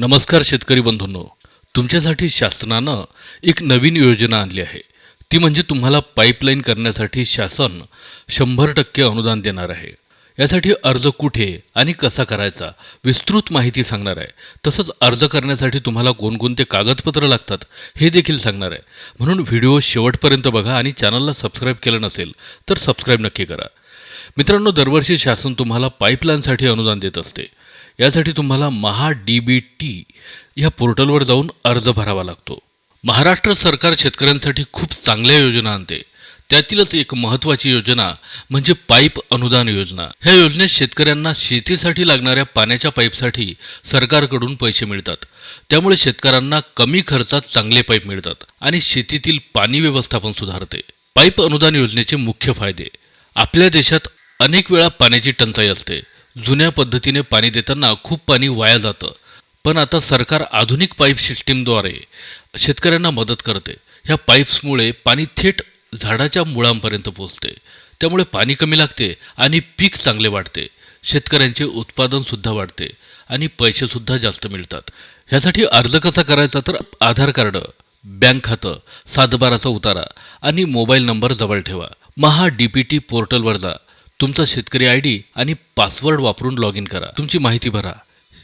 नमस्कार शेतकरी बंधूंनो. तुमच्यासाठी शासनानं एक नवीन योजना आणली आहे. ती म्हणजे तुम्हाला पाईपलाईन करण्यासाठी शासन शंभर टक्के अनुदान देणार आहे. यासाठी अर्ज कुठे आणि कसा करायचा विस्तृत माहिती सांगणार आहे. तसंच अर्ज करण्यासाठी तुम्हाला कोणकोणते कागदपत्र लागतात हे देखील सांगणार आहे. म्हणून व्हिडिओ शेवटपर्यंत बघा आणि चॅनलला सबस्क्राईब केलं नसेल तर सबस्क्राईब नक्की करा. मित्रांनो दरवर्षी शासन तुम्हाला पाईपलाईनसाठी अनुदान देत असते. यासाठी तुम्हाला महा डी बी टी या पोर्टलवर जाऊन अर्ज भरावा लागतो. महाराष्ट्र सरकार शेतकऱ्यांसाठी खूप चांगल्या योजना आणते. त्यातीलच एक महत्त्वाची योजना म्हणजे पाईप अनुदान योजना. ह्या योजनेत शेतकऱ्यांना शेतीसाठी लागणाऱ्या पाण्याच्या पाईपसाठी सरकारकडून पैसे मिळतात. त्यामुळे शेतकऱ्यांना कमी खर्चात चांगले पाईप मिळतात आणि शेतीतील पाणी व्यवस्थापन सुधारते. पाईप अनुदान योजनेचे मुख्य फायदे. आपल्या देशात अनेक वेळा पाण्याची टंचाई असते. जुन्या पद्धतीने पाणी देताना खूप पाणी वाया जातं. पण आता सरकार आधुनिक पाईप सिस्टीमद्वारे शेतकऱ्यांना मदत करते. ह्या पाईप्समुळे पाणी थेट झाडाच्या मुळांपर्यंत पोहोचते. त्यामुळे पाणी कमी लागते आणि पीक चांगले वाढते. शेतकऱ्यांचे उत्पादनसुद्धा वाढते आणि पैसेसुद्धा जास्त मिळतात. ह्यासाठी अर्ज कसा करायचा तर आधार कार्ड बँक खातं सातबाराचा उतारा आणि मोबाईल नंबर जवळ ठेवा. महा डी पी टी पोर्टलवर जा. तुमचा शेतकरी आय डी आणि पासवर्ड वापरून लॉग इन करा. तुमची माहिती भरा.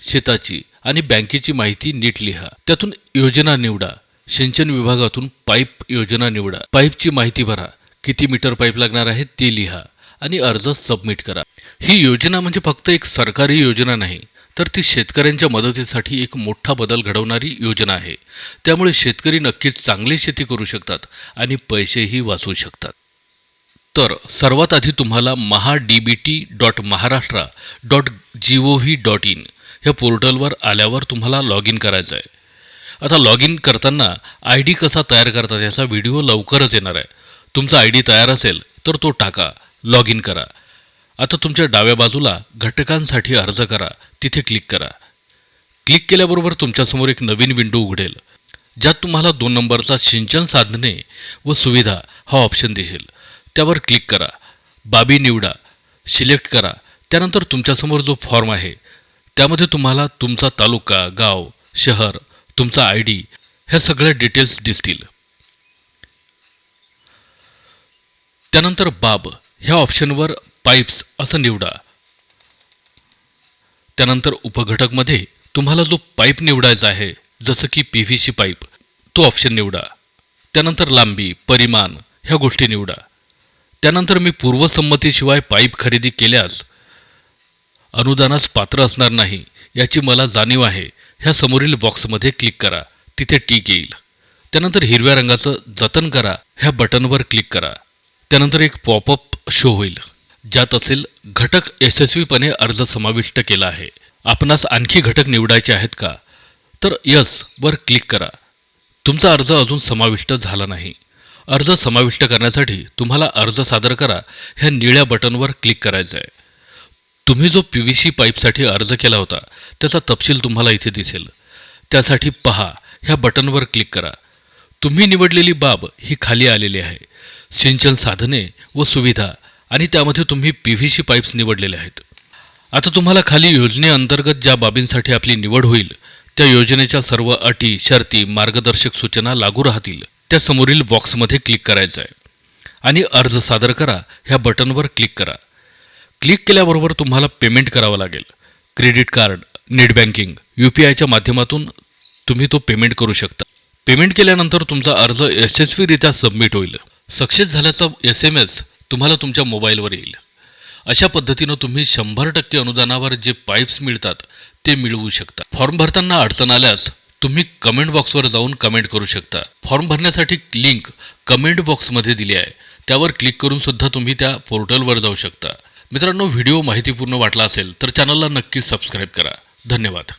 शेताची आणि बँकेची माहिती नीट लिहा. त्यातून योजना निवडा. सिंचन विभागातून पाईप योजना निवडा. पाईपची माहिती भरा. किती मीटर पाईप लागणार आहे ते लिहा आणि अर्ज सबमिट करा. ही योजना म्हणजे फक्त एक सरकारी योजना नाही तर ती शेतकऱ्यांच्या मदतीसाठी एक मोठा बदल घडवणारी योजना आहे. त्यामुळे शेतकरी नक्कीच चांगली शेती करू शकतात आणि पैसेही वाचवू शकतात. तर सर्वात आधी तुम्हाला Maha D B T dot Maharashtra dot G O V dot in ह्या पोर्टलवर आल्यावर तुम्हाला लॉग इन करायचं आहे. आता लॉग इन करताना आय डी कसा तयार करतात याचा व्हिडिओ लवकरच येणार आहे. तुमचा आय डी तयार असेल तर तो टाका लॉग इन करा. आता तुमच्या डाव्या बाजूला घटकांसाठी अर्ज करा तिथे क्लिक करा. क्लिक केल्याबरोबर तुमच्यासमोर एक नवीन विंडो उघडेल ज्यात तुम्हाला दोन नंबरचा सिंचन साधने व सुविधा हा ऑप्शन दिसेल. त्यावर क्लिक करा. बाबी निवडा. सिलेक्ट करा. त्यानंतर तुमच्यासमोर जो फॉर्म आहे त्यामध्ये तुम्हाला तुमचा तालुका गाव शहर तुमचा आय डी ह्या सगळ्या डिटेल्स दिसतील. त्यानंतर बाब ह्या ऑप्शनवर पाईप्स असं निवडा. त्यानंतर उपघटकमध्ये तुम्हाला जो पाईप निवडायचा आहे जसं की पी व्ही सी पाईप तो ऑप्शन निवडा. त्यानंतर लांबी परिमाण ह्या गोष्टी निवडा. त्यानंतर मी पूर्वसंमतीशिवाय पाईप खरेदी केल्यास अनुदानास पात्र असणार नाही याची मला जाणीव आहे. ह्या समोरील बॉक्समध्ये क्लिक करा. तिथे टीक येईल. त्यानंतर हिरव्या रंगाचं जतन करा. ह्या बटनवर क्लिक करा. त्यानंतर एक पॉपअप शो होईल ज्यात असेल घटक यशस्वीपणे अर्ज समाविष्ट केला आहे. आपणास आणखी घटक निवडायचे आहेत का? तर यस वर क्लिक करा. तुमचा अर्ज अजून समाविष्ट झाला नाही. अर्ज समाविष्ट करण्यासाठी तुम्हाला अर्ज सादर करा ह्या निळ्या बटनवर क्लिक करायचं आहे तुम्ही जो पी व्ही सी पाईपसाठी अर्ज केला होता त्याचा तपशील तुम्हाला इथे दिसेल. त्यासाठी पहा ह्या बटनवर क्लिक करा. तुम्ही निवडलेली बाब ही खाली आलेली आहे. सिंचन साधने व सुविधा आणि त्यामध्ये तुम्ही पी व्ही सी पाईप्स निवडलेले आहेत. आता तुम्हाला खाली योजनेअंतर्गत ज्या बाबींसाठी आपली निवड होईल त्या योजनेच्या सर्व अटी शर्ती मार्गदर्शक सूचना लागू राहतील. त्या समोरील बॉक्समध्ये क्लिक करायचं आहे आणि अर्ज सादर करा ह्या बटनवर क्लिक करा. क्लिक केल्याबरोबर तुम्हाला पेमेंट करावं लागेल. Credit card net banking U P आयच्या माध्यमातून तुम्ही तो पेमेंट करू शकता. पेमेंट केल्यानंतर तुमचा अर्ज यशस्वीरित्या सबमिट होईल. सक्सेस झाल्याचा एस एम एस तुम्हाला तुमच्या मोबाईलवर येईल. अशा पद्धतीनं तुम्ही शंभर टक्के अनुदानावर जे पाईप्स मिळतात ते मिळवू शकता. फॉर्म भरताना अडचण आल्यास तुम्ही कमेंट बॉक्सवर जाऊन कमेंट करू शकता. फॉर्म भरण्यासाठी लिंक कमेंट बॉक्समध्ये दिली आहे. त्यावर क्लिक करून सुद्धा तुम्ही त्या पोर्टलवर जाऊ शकता. मित्रांनो व्हिडिओ माहितीपूर्ण वाटला असेल तर चॅनलला नक्की सबस्क्राईब करा. धन्यवाद.